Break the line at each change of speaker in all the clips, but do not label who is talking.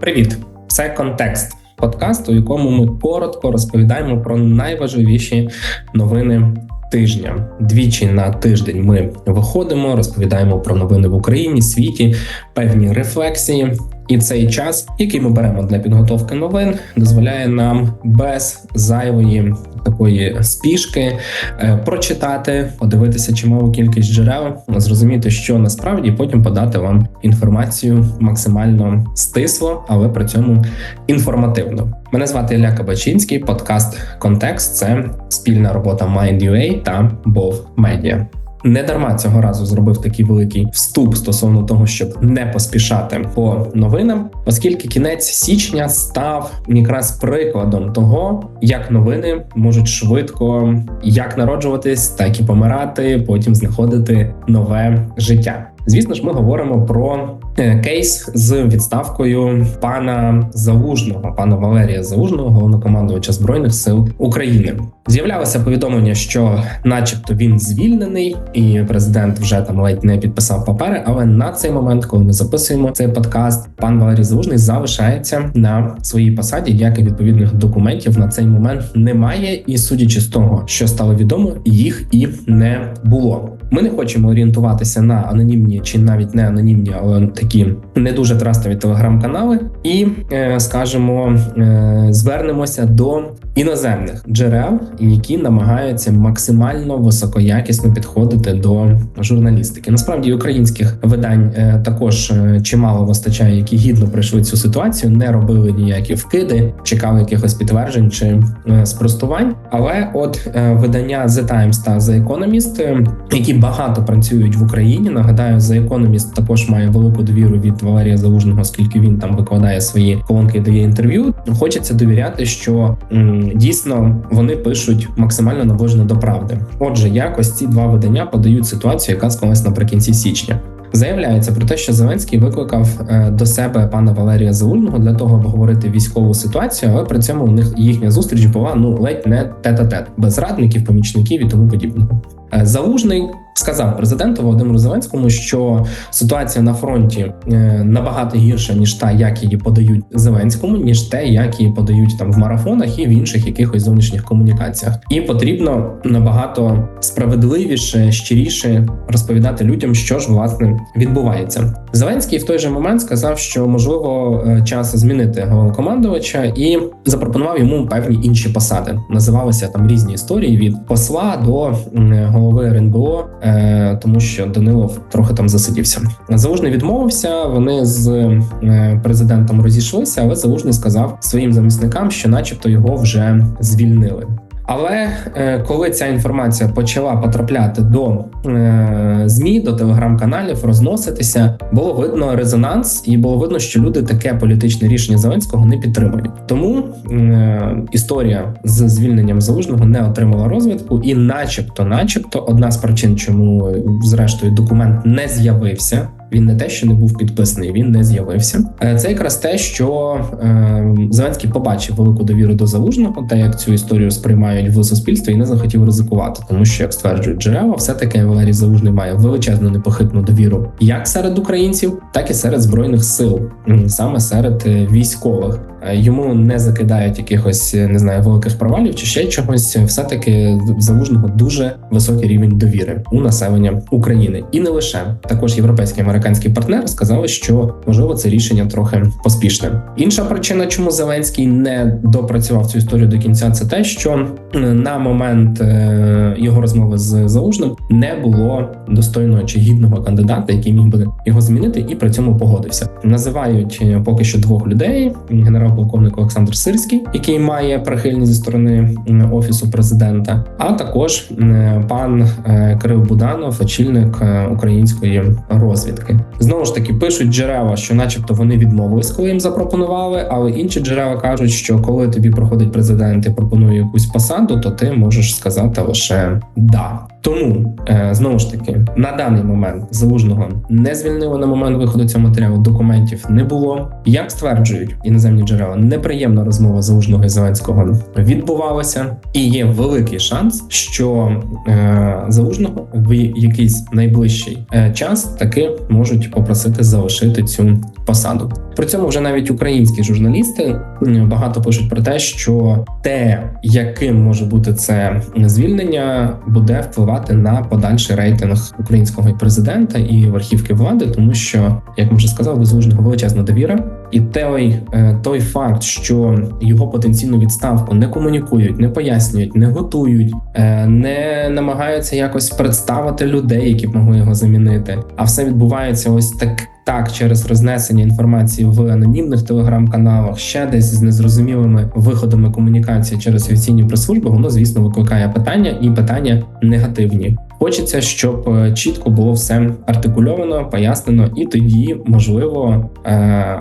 Привіт, це контекст подкаст, у якому ми коротко розповідаємо про найважливіші новини тижня. Двічі на тиждень ми виходимо, розповідаємо про новини в Україні, світі, певні рефлексії. І цей час, який ми беремо для підготовки новин, дозволяє нам без зайвої такої спішки е, прочитати, подивитися чималу кількість джерел, зрозуміти, що насправді потім подати вам інформацію максимально стисло, але при цьому інформативно. Мене звати Ілля Кабачинський, подкаст Контекст це спільна робота Mind.ua та Bov Media. Не дарма цього разу зробив такий великий вступ стосовно того, щоб не поспішати по новинам, оскільки кінець січня став якраз прикладом того, як новини можуть швидко як народжуватись, так і помирати, потім знаходити нове життя. Звісно ж, ми говоримо про кейс з відставкою пана Залужного, пана Валерія Залужного, головнокомандувача збройних сил України. З'являлося повідомлення, що, начебто, він звільнений, і президент вже там ледь не підписав папери. Але на цей момент, коли ми записуємо цей подкаст, пан Валерій Залужний залишається на своїй посаді, як і відповідних документів на цей момент немає. І судячи з того, що стало відомо, їх і не було. Ми не хочемо орієнтуватися на анонімні чи навіть не анонімні, але такі не дуже трастові телеграм-канали, і е, скажімо, е, звернемося до іноземних джерел, які намагаються максимально високоякісно підходити до журналістики. Насправді українських видань е, також чимало вистачає, які гідно пройшли цю ситуацію, не робили ніякі вкиди, чекали якихось підтверджень чи спростувань. Але от видання The Times та The Economist, які багато працюють в Україні. Нагадаю, за Economist також має велику довіру від Валерія Залужного, оскільки він там викладає свої колонки, дає інтерв'ю. Хочеться довіряти, що м, дійсно вони пишуть максимально наближено до правди. Отже, якось ці два видання подають ситуацію, яка склалась наприкінці січня. Заявляється про те, що Зеленський викликав е, до себе пана Валерія Заульного для того, аби говорити військову ситуацію, але при цьому у них їхня зустріч була ну ледь не тет-а-тет, без радників, помічників і тому подібного. Е, Залужний сказав президенту Володимиру Зеленському, що ситуація на фронті е, набагато гірша ніж та, як її подають Зеленському, ніж те, як її подають там в марафонах і в інших якихось зовнішніх комунікаціях, і потрібно набагато справедливіше, щиріше розповідати людям, що ж власне відбувається. Зеленський в той же момент сказав, що можливо е, час змінити головнокомандувача і запропонував йому певні інші посади. Називалися там різні історії від посла до голови РНБО. Е, тому що Данилов трохи там засидівся. Залужний відмовився. Вони з е, президентом розійшлися, але Залужний сказав своїм замісникам, що, начебто, його вже звільнили. Але е, коли ця інформація почала потрапляти до е, змі, до телеграм-каналів, розноситися, було видно резонанс, і було видно, що люди таке політичне рішення Зеленського не підтримують. Тому е, історія з звільненням залужного не отримала розвитку, і, начебто, начебто, одна з причин, чому зрештою документ не з'явився. Він не те, що не був підписаний, він не з'явився. Е, це якраз те, що е, Зеленський побачив велику довіру до залужного, те як цю історію сприймають в суспільстві, і не захотів ризикувати, тому що як стверджують джерела, все таки Валерій Залужний має величезну непохитну довіру як серед українців, так і серед збройних сил, саме серед е, військових. Йому не закидають якихось не знаю великих провалів чи ще чогось. Все таки залужного дуже високий рівень довіри у населення України, і не лише також європейські американські партнери сказали, що можливо це рішення трохи поспішне. Інша причина, чому Зеленський не допрацював цю історію до кінця, це те, що на момент е, його розмови з залужним не було достойного чи гідного кандидата, який міг би його змінити, і при цьому погодився. Називають е, поки що двох людей: генерал-полковник Олександр Сирський, який має прихильність зі сторони офісу президента, а також пан е, Кирил Буданов, очільник української розвідки розвідки. Знову ж таки пишуть джерела, що, начебто, вони відмовились, коли їм запропонували. Але інші джерела кажуть, що коли тобі проходить президент і пропонує якусь посаду, то ти можеш сказати лише да. Тому е, знову ж таки на даний момент залужного не звільнили на момент виходу цього матеріалу. Документів не було. Як стверджують іноземні джерела, неприємна розмова залужного і зеленського відбувалася, і є великий шанс, що е, залужного в якийсь найближчий е, час таки можуть попросити залишити цю посаду. При цьому вже навіть українські журналісти багато пишуть про те, що те, яким може бути це звільнення, буде впливати на подальший рейтинг українського президента і верхівки влади, тому що, як ми вже сказав, до залужного величезна довіра, і той, е, той факт, що його потенційну відставку не комунікують, не пояснюють, не готують, е, не намагаються якось представити людей, які б могли його замінити, а все відбувається ось так. Так, через рознесення інформації в анонімних телеграм-каналах, ще десь з незрозумілими виходами комунікації через офіційні прес-служби, воно звісно викликає питання і питання негативні. Хочеться, щоб е, чітко було все артикульовано, пояснено, і тоді можливо е,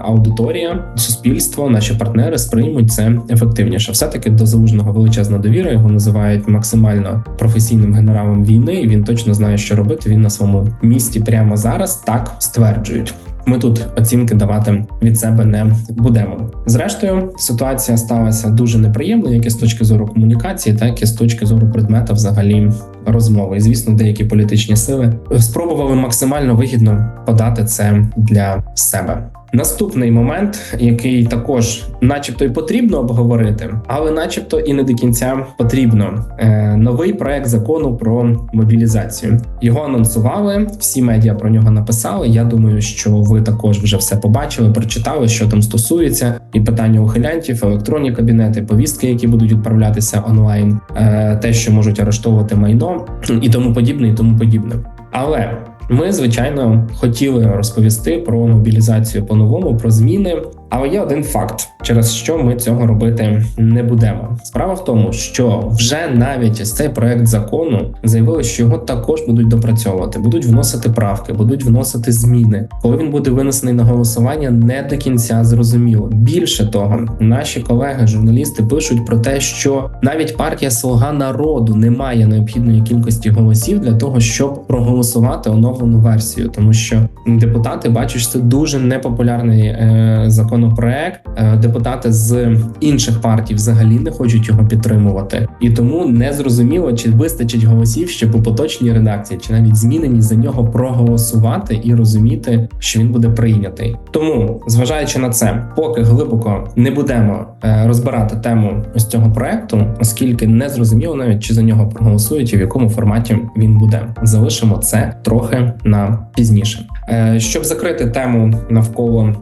аудиторія, суспільство, наші партнери сприймуть це ефективніше. Все таки до залужного величезна довіра. Його називають максимально професійним генералом війни. Він точно знає, що робити. Він на своєму місці прямо зараз так стверджують. Ми тут оцінки давати від себе не будемо. Зрештою, ситуація сталася дуже неприємною, як і з точки зору комунікації, так і з точки зору предмета, взагалі розмови. І, звісно, деякі політичні сили спробували максимально вигідно подати це для себе. Наступний момент, який також, начебто, й потрібно обговорити, але, начебто, і не до кінця потрібно. Е, Новий проект закону про мобілізацію. Його анонсували. Всі медіа про нього написали. Я думаю, що ви також вже все побачили, прочитали, що там стосується, і питання ухилянтів, електронні кабінети, повістки, які будуть відправлятися онлайн, е, те, що можуть арештовувати майно, і тому подібне, і тому подібне. Але ми, звичайно, хотіли розповісти про мобілізацію по-новому, про зміни. Але є один факт, через що ми цього робити не будемо. Справа в тому, що вже навіть цей проект закону заявили, що його також будуть допрацьовувати, будуть вносити правки, будуть вносити зміни. Коли він буде винесений на голосування, не до кінця зрозуміло. Більше того, наші колеги, журналісти, пишуть про те, що навіть партія Слуга народу не має необхідної кількості голосів для того, щоб проголосувати оновлену версію, тому що депутати бачать, це дуже непопулярний е, закон законопроект. Е, депутати з інших партій взагалі не хочуть його підтримувати, і тому не зрозуміло, чи вистачить голосів, щоб у поточній редакції, чи навіть змінені за нього проголосувати і розуміти, що він буде прийнятий. Тому, зважаючи на це, поки глибоко не будемо е, розбирати тему ось цього проекту, оскільки не зрозуміло навіть чи за нього проголосують і в якому форматі він буде. Залишимо це трохи на пізніше. Е, щоб закрити тему навколо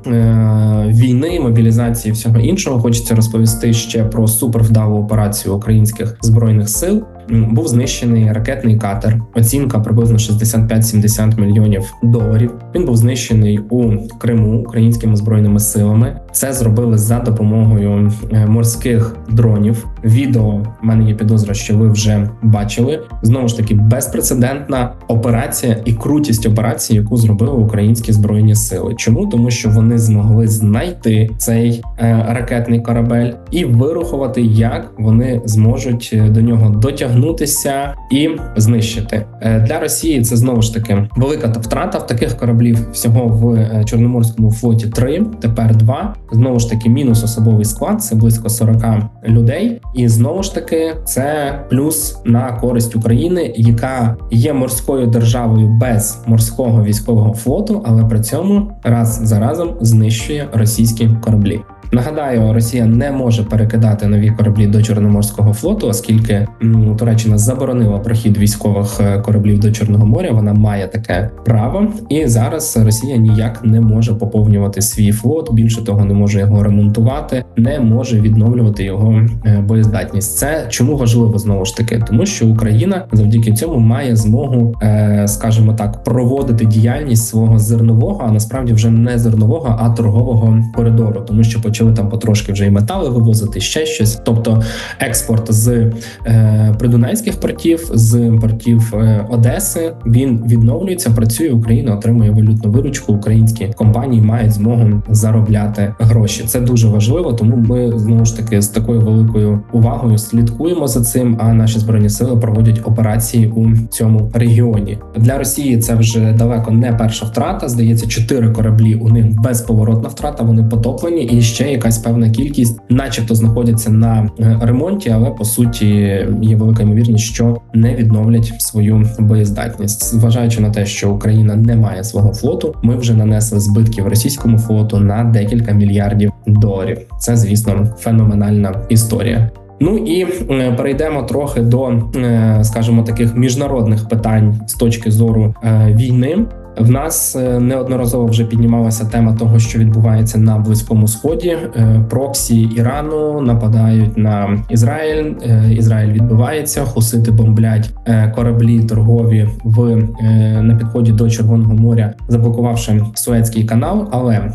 війни, мобілізації всього іншого, хочеться розповісти ще про супервдалу операцію українських збройних сил був знищений ракетний катер. Оцінка приблизно 65-70 мільйонів доларів. Він був знищений у Криму українськими збройними силами. Це зробили за допомогою е, морських дронів. Відео в мене є підозра, що ви вже бачили. Знову ж таки, безпрецедентна операція і крутість операції, яку зробили українські збройні сили. Чому тому, що вони змогли знайти цей е, ракетний корабель і вирухувати, як вони зможуть е, до нього дотягнутися і знищити е, для Росії. Це знову ж таки велика втрата в таких кораблів всього в е, Чорноморському флоті. Три тепер два. Знову ж таки, мінус особовий склад. Це близько 40 людей, і знову ж таки це плюс на користь України, яка є морською державою без морського військового флоту, але при цьому раз за разом знищує російські кораблі. Нагадаю, Росія не може перекидати нові кораблі до Чорноморського флоту, оскільки Туреччина заборонила прохід військових е, кораблів до Чорного моря. Вона має таке право, і зараз Росія ніяк не може поповнювати свій флот. Більше того, не може його ремонтувати, не може відновлювати його е, боєздатність. Це чому важливо знову ж таки, тому що Україна завдяки цьому має змогу, е, скажімо так, проводити діяльність свого зернового, а насправді вже не зернового, а торгового коридору, тому що по почали там потрошки вже і метали вивозити, ще щось. Тобто експорт з е, придунайських портів, з портів е, Одеси він відновлюється, працює Україна, отримує валютну виручку. Українські компанії мають змогу заробляти гроші. Це дуже важливо, тому ми знову ж таки з такою великою увагою слідкуємо за цим. А наші збройні сили проводять операції у цьому регіоні. Для Росії це вже далеко не перша втрата. Здається, чотири кораблі у них безповоротна втрата. Вони потоплені, і ще якась певна кількість, начебто, знаходяться на е, ремонті, але по суті є велика ймовірність, що не відновлять свою боєздатність, зважаючи на те, що Україна не має свого флоту. Ми вже нанесли збитків російському флоту на декілька мільярдів доларів. Це звісно феноменальна історія. Ну і е, перейдемо трохи до, е, скажімо, таких міжнародних питань з точки зору війни. В нас неодноразово вже піднімалася тема того, що відбувається на близькому сході. Проксі Ірану нападають на Ізраїль. Ізраїль відбивається, хусити бомблять кораблі торгові в на підході до Червоного моря, заблокувавши Суецький канал. Але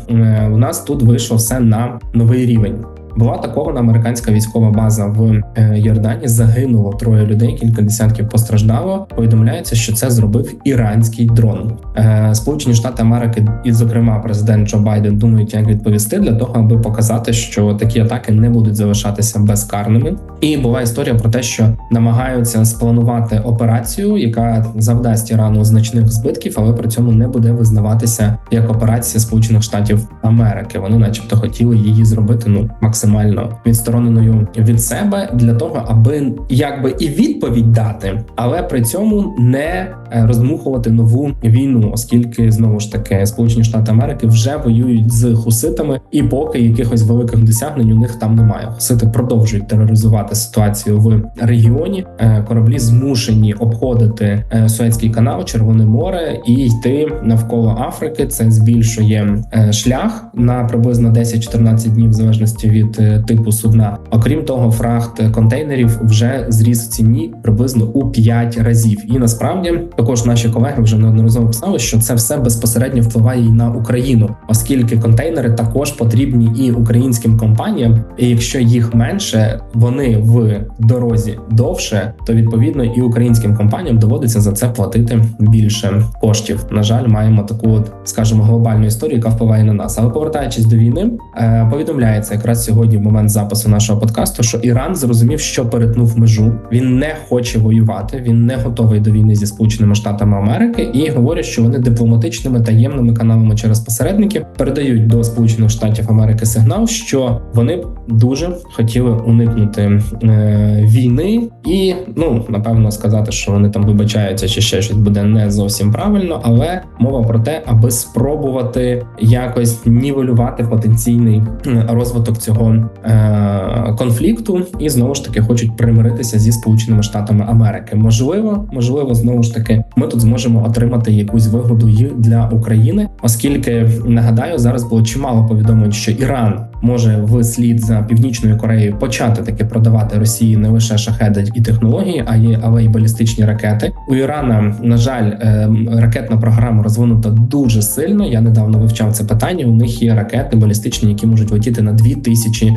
у нас тут вийшло все на новий рівень. Була атакована американська військова база в е, Йордані. Загинуло троє людей, кілька десятків постраждало. Повідомляється, що це зробив іранський дрон. Е, Сполучені Штати Америки, і, зокрема, президент Джо Байден думають, як відповісти для того, аби показати, що такі атаки не будуть залишатися безкарними. І була історія про те, що намагаються спланувати операцію, яка завдасть Ірану значних збитків, але при цьому не буде визнаватися як операція Сполучених Штатів Америки. Вони, начебто, хотіли її зробити ну максимально максимально відстороненою від себе для того, аби якби і відповідь дати, але при цьому не е, роздмухувати нову війну, оскільки знову ж таки Сполучені Штати Америки вже воюють з хуситами, і поки якихось великих досягнень у них там немає. Хусити продовжують тероризувати ситуацію в регіоні. Е, кораблі змушені обходити е, Суецький канал, Червоне море і йти навколо Африки. Це збільшує шлях на приблизно 10-14 днів в залежності від від е, типу судна. Окрім того, фрахт контейнерів вже зріс в ціні приблизно у 5 разів. І насправді також наші колеги вже неодноразово писали, що це все безпосередньо впливає і на Україну, оскільки контейнери також потрібні і українським компаніям. І якщо їх менше, вони в дорозі довше, то відповідно і українським компаніям доводиться за це платити більше коштів. На жаль, маємо таку, от скажімо, глобальну історію, яка впливає на нас. Але повертаючись до війни, е, повідомляється якраз сьогодні сьогодні, в момент запису нашого подкасту, що Іран зрозумів, що перетнув межу. Він не хоче воювати, він не готовий до війни зі сполученими штатами Америки і говорять, що вони дипломатичними таємними каналами через посередників передають до Сполучених Штатів Америки сигнал, що вони б дуже хотіли уникнути е, війни, і ну напевно сказати, що вони там вибачаються, чи ще щось буде не зовсім правильно, але мова про те, аби спробувати якось нівелювати потенційний розвиток цього е, конфлікту, і знову ж таки хочуть примиритися зі сполученими штатами Америки. Можливо, можливо, знову ж таки, ми тут зможемо отримати якусь вигоду для України, оскільки нагадаю, зараз було чимало повідомлень, що Іран може вслід за північною Кореєю почати таки продавати Росії не лише шахеди і технології, а й але й балістичні ракети. У Ірана на жаль, е, ракетна програма розвинута дуже сильно. Я недавно вивчав це питання. У них є ракети балістичні, які можуть летіти на 2000 тисячі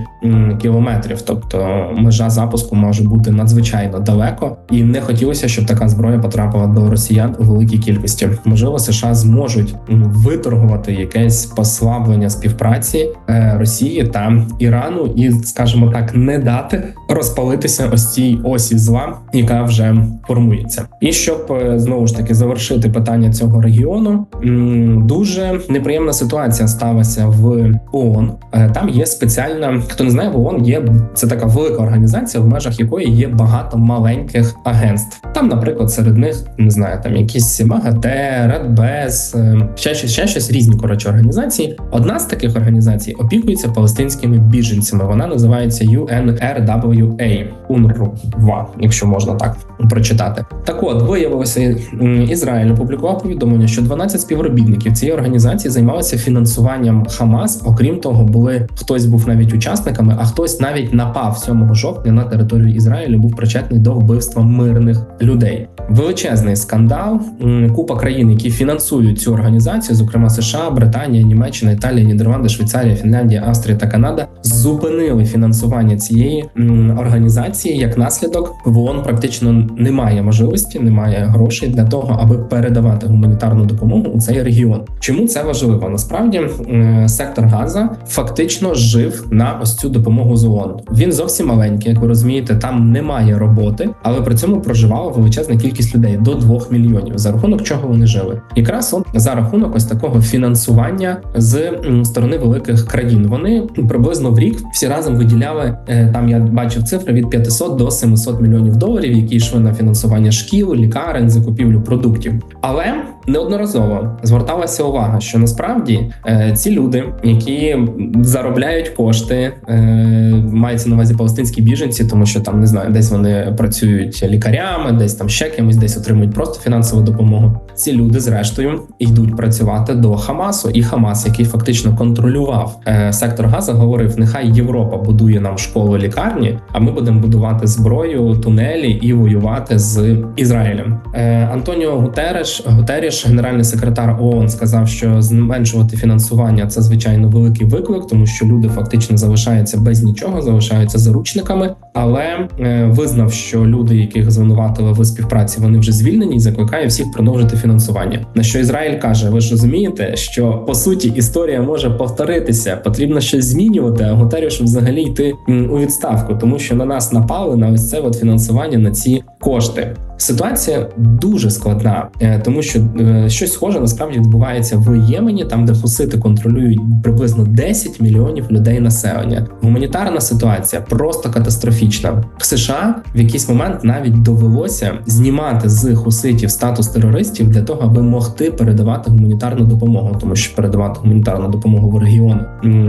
кілометрів. Тобто межа запуску може бути надзвичайно далеко, і не хотілося, щоб така зброя потрапила до росіян у великій кількості. Можливо, США зможуть виторгувати якесь послаблення співпраці е, Росії та Ірану, і, скажімо так, не дати розпалитися ось цій осі зла, яка вже формується. І щоб е, знову ж таки завершити питання цього регіону, дуже неприємна ситуація сталася в ООН. Е, там є спеціальна хто не знає, в ООН є це така велика організація, в межах якої є багато маленьких агентств. Там, наприклад, серед них не знаю, там якісь МАГАТЕ, Радбез, ще щось, ще щось різні коротше організації. Одна з таких організацій опікується палестинськими біженцями. Вона називається UNRWA, UNRWA, якщо можна так прочитати. Так, от виявилося, Ізраїль опублікував повідомлення, що 12 співробітників цієї організації займалися фінансуванням Хамас. Окрім того, були хтось був навіть учасниками, а хтось навіть напав 7 жовтня на територію Ізраїлю. Був причетний до вбивства мирних людей. Величезний скандал. Купа країн, які фінансують цю організацію, зокрема США, Британія, Німеччина, Італія, Нідерланди, Швейцарія, Фінляндія, Австрія та Канада, зупинили фінансування цієї організації. Як наслідок в ООН практично немає можливості, немає грошей для того, аби передавати гуманітарну допомогу у цей регіон. Чому це важливо? Насправді сектор Газа фактично жив на ось цю допомогу з ООН. Він зовсім маленький, як ви розумієте, там немає роботи, але при цьому проживала величезна кількість людей до 2 мільйонів. За рахунок чого вони жили, якраз он за рахунок ось такого фінансування з сторони великих країн. Вони приблизно в рік всі разом виділяли е, там. Я бачив цифри від 500 до 700 мільйонів доларів, які йшли на фінансування шкіл, лікарень, закупівлю продуктів. Але неодноразово зверталася увага, що насправді е, ці люди, які заробляють кошти, е, мається на увазі палестинські біженці, тому що там не знаю, десь вони працюють лікарями, десь там ще кимось, десь отримують просто фінансову допомогу. Ці люди, зрештою, йдуть працювати до Хамасу, і Хамас, який фактично контролював е, сектор Газа, говорив: нехай Європа будує нам школу лікарні, а ми будемо будувати зброю, тунелі і воювати з Ізраїлем. Антоніо Гутереш Гутеріш, генеральний секретар ООН, сказав, що зменшувати фінансування це звичайно великий виклик, тому що люди фактично залишаються без нічого, залишаються заручниками, але е, визнав, що люди, яких звинуватили в співпраці, вони вже звільнені і закликає всіх продовжити фінансування. На що Ізраїль каже: Ви ж розумієте, що по суті історія може повторитися, потрібно щось змінювати. А Гутеріш взагалі йти у відставку, тому що на нас напали на ось це от фінансування на ці кошти. Ситуація дуже складна, е, тому що е, щось схоже насправді відбувається в Ємені, там де хусити контролюють приблизно 10 мільйонів людей населення. Гуманітарна ситуація просто катастрофічна. В США в якийсь момент навіть довелося знімати з хуситів статус терористів для того, аби могти передавати гуманітарну допомогу, тому що передавати гуманітарну допомогу в регіон,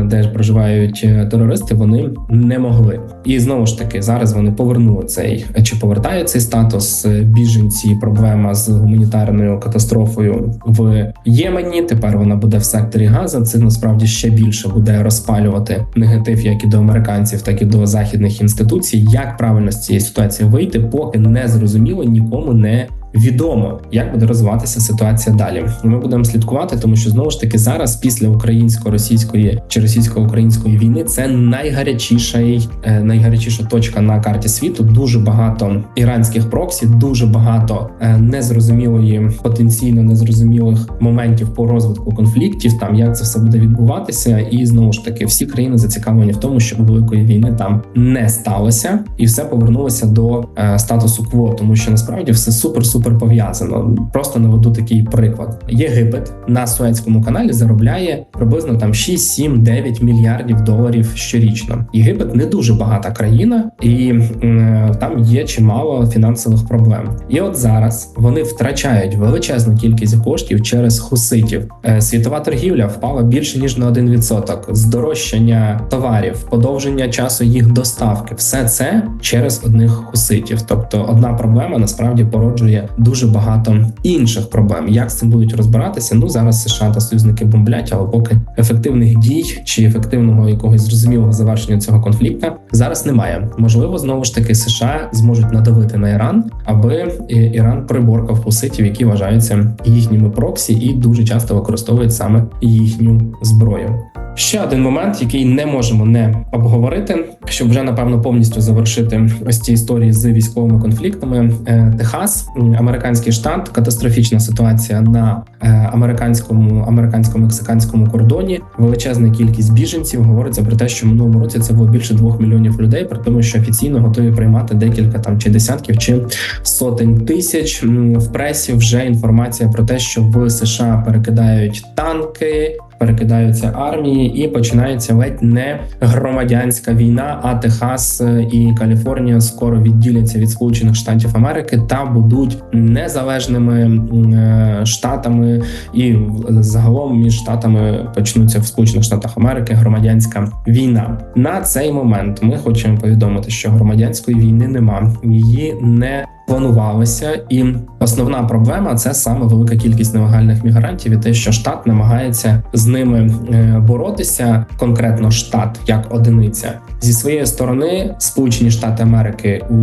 де ж проживають е, терористи, вони не могли. І знову ж таки зараз вони повернули цей чи повертають цей статус біженці, проблема з гуманітарною катастрофою в Ємені. Тепер вона буде в секторі Газа. Це насправді ще більше буде розпалювати негатив, як і до американців, так і до західних інституцій. Як правильно з цієї ситуації вийти, поки не зрозуміло нікому не відомо, як буде розвиватися ситуація далі. Ми будемо слідкувати, тому що знову ж таки зараз, після українсько-російської чи російсько-української війни, це найгарячіший, е, найгарячіша точка на карті світу. Дуже багато іранських проксі, дуже багато е, незрозумілої, потенційно незрозумілих моментів по розвитку конфліктів. Там як це все буде відбуватися, і знову ж таки всі країни зацікавлені в тому, щоб великої війни там не сталося, і все повернулося до е, статусу кво, тому що насправді все супер супер супер пов'язано. Просто наведу такий приклад. Єгипет на Суецькому каналі заробляє приблизно там 6, 7, 9 мільярдів доларів щорічно. Єгипет не дуже багата країна, і е, там є чимало фінансових проблем. І от зараз вони втрачають величезну кількість коштів через хуситів. Е, світова торгівля впала більше ніж на 1%. Здорожчання товарів, подовження часу їх доставки все це через одних хуситів. Тобто, одна проблема насправді породжує дуже багато інших проблем. Як з цим будуть розбиратися? Ну зараз США та союзники бомблять, але поки ефективних дій чи ефективного якогось зрозумілого завершення цього конфлікту зараз немає. Можливо, знову ж таки США зможуть надавити на Іран, аби Іран приборкав хуситів, які вважаються їхніми проксі, і дуже часто використовують саме їхню зброю. Ще один момент, який не можемо не обговорити, щоб вже напевно повністю завершити ось ці історії з військовими конфліктами. Е, Техас, американський штат, катастрофічна ситуація на е, американському американсько-мексиканському кордоні. Величезна кількість біженців говориться про те, що в минулому році це було більше двох мільйонів людей, при тому, що офіційно готові приймати декілька там чи десятків чи сотень тисяч. В пресі вже інформація про те, що в США перекидають танки перекидаються армії, і починається ледь не громадянська війна. А Техас е, і Каліфорнія скоро відділяться від Сполучених Штатів Америки та будуть незалежними е, штатами, і загалом між штатами почнуться в Сполучених Штатах Америки громадянська війна. На цей момент ми хочемо повідомити, що громадянської війни нема, її не планувалися, і основна проблема це саме велика кількість нелегальних мігрантів і те, що штат намагається з ними е, боротися, конкретно штат як одиниця зі своєї сторони, Сполучені Штати Америки у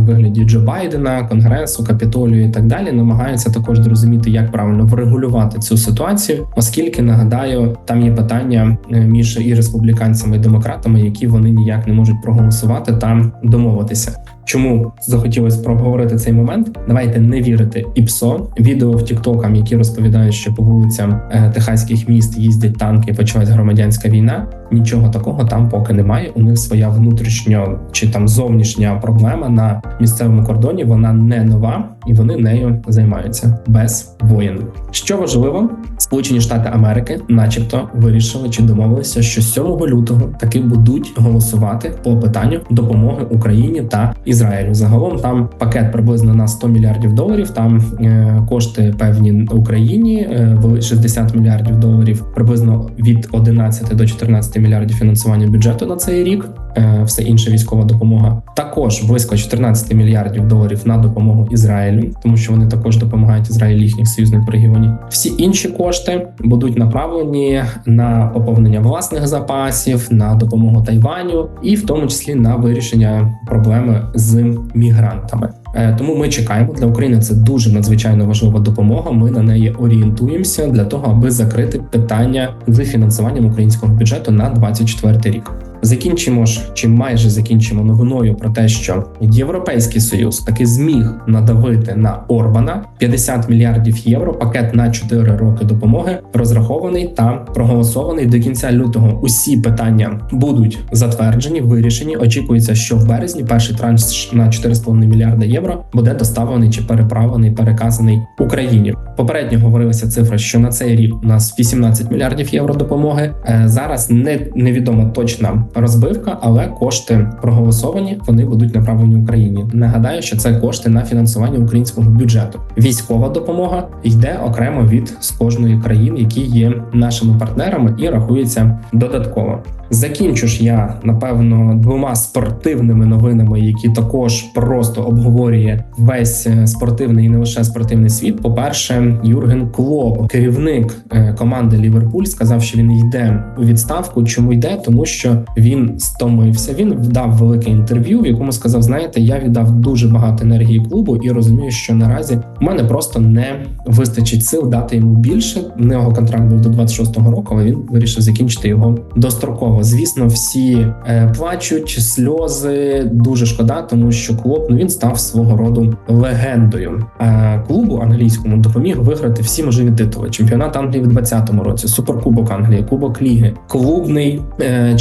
вигляді Джо Байдена, Конгресу, Капітолію і так далі, намагаються також зрозуміти, як правильно врегулювати цю ситуацію, оскільки нагадаю, там є питання е, між і республіканцями і демократами, які вони ніяк не можуть проголосувати та домовитися. Чому захотілося проговорити цей момент? Давайте не вірити ІПСО. Відео в Тіктокам, які розповідають, що по вулицям е, техаських міст їздять танки, почалась громадянська війна. Нічого такого там поки немає. У них своя внутрішньо чи там зовнішня проблема на місцевому кордоні. Вона не нова, і вони нею займаються без воєн. Що важливо, Сполучені Штати Америки, начебто, вирішили чи домовилися, що 7 лютого таки будуть голосувати по питанню допомоги Україні та Ізраїлю. Загалом там пакет приблизно на 100 мільярдів доларів. Там е, кошти певні Україні е, 60 мільярдів доларів, приблизно від 11 до 14 мільярдів фінансування бюджету на цей рік. Е, все інше військова допомога. Також близько 14 мільярдів доларів на допомогу Ізраїлю, тому що вони також допомагають Ізраїлі їхніх союзних регіонів. Всі інші кошти будуть направлені на поповнення власних запасів, на допомогу Тайваню, і в тому числі на вирішення проблеми з мігрантами. Е, тому ми чекаємо для України. Це дуже надзвичайно важлива допомога. Ми на неї орієнтуємося для того, аби закрити питання з фінансуванням українського бюджету на 24 рік. Закінчимо ж чи майже закінчимо новиною про те, що Європейський союз таки зміг надавити на Орбана 50 мільярдів євро. Пакет на 4 роки допомоги розрахований та проголосований до кінця лютого. Усі питання будуть затверджені, вирішені. Очікується, що в березні перший транш на 4,5 мільярда євро буде доставлений чи переправлений, переказаний Україні. Попередньо говорилася цифра, що на цей рік у нас 18 мільярдів євро допомоги. Е, зараз не невідомо точна розбивка, але кошти проголосовані. Вони будуть направлені Україні. Нагадаю, що це кошти на фінансування українського бюджету. Військова допомога йде окремо від з кожної країни, які є нашими партнерами, і рахується додатково. Закінчу ж я напевно двома спортивними новинами, які також просто обговорює весь е, спортивний і не лише спортивний світ. По перше, Юрген Клоп, керівник е, команди Ліверпуль, сказав, що він йде у відставку. Чому йде? Тому що він стомився. Він вдав велике інтерв'ю, в якому сказав: знаєте, я віддав дуже багато енергії клубу і розумію, що наразі у мене просто не вистачить сил дати йому більше. У нього контракт був до 26-го року, але він вирішив закінчити його достроково. Звісно, всі е, плачуть сльози. Дуже шкода, тому що клуб ну він став свого роду легендою. Е, клубу англійському допоміг виграти всі можливі титули: чемпіонат Англії в 2020 році, суперкубок Англії, Кубок Ліги, клубний е,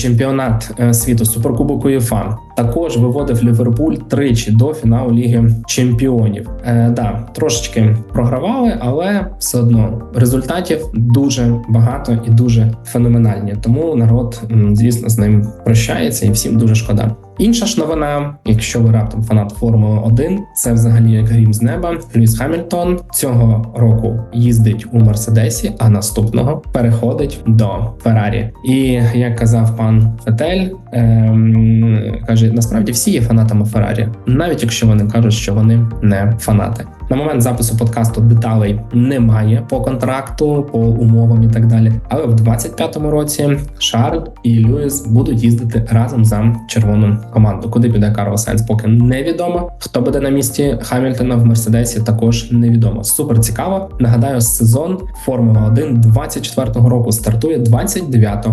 чемпіонат е, світу, суперкубок УЄФА. Також виводив Ліверпуль тричі до фіналу Ліги Чемпіонів. Е, да, трошечки програвали, але все одно результатів дуже багато і дуже феноменальні. Тому народ, звісно, з ним прощається, і всім дуже шкода. Інша ж новина, якщо ви раптом фанат Формули 1, це взагалі як грім з неба. Льюіс Хамільтон цього року їздить у Мерседесі, а наступного переходить до Феррарі. І як казав пан Фетель, ем, каже: насправді всі є фанатами Феррарі, навіть якщо вони кажуть, що вони не фанати. На момент запису подкасту деталей немає по контракту, по умовам і так далі. Але в 25-му році Шарль і Льюіс будуть їздити разом за червону команду. Куди піде Карл Сайнс, поки невідомо. Хто буде на місці Хамільтона в Мерседесі, також невідомо. Супер цікаво. Нагадаю, сезон Формула 1 24-го року стартує 29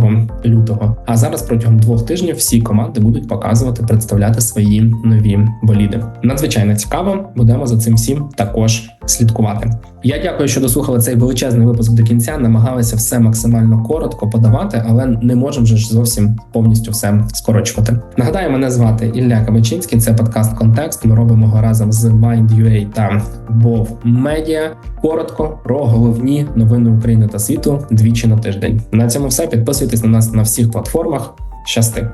лютого. А зараз протягом двох тижнів всі команди будуть показувати, представляти свої нові боліди. Надзвичайно цікаво. Будемо за цим всім також слідкувати. Я дякую, що дослухали цей величезний випуск до кінця. Намагалися все максимально коротко подавати, але не можемо вже ж зовсім повністю все скорочувати. Нагадаю, мене звати Ілля Кабачинський. Це подкаст Контекст. Ми робимо його разом з Mind.ua та Bov Media. Коротко про головні новини України та світу двічі на тиждень. На цьому все підписуйтесь на нас на всіх платформах. Щасти.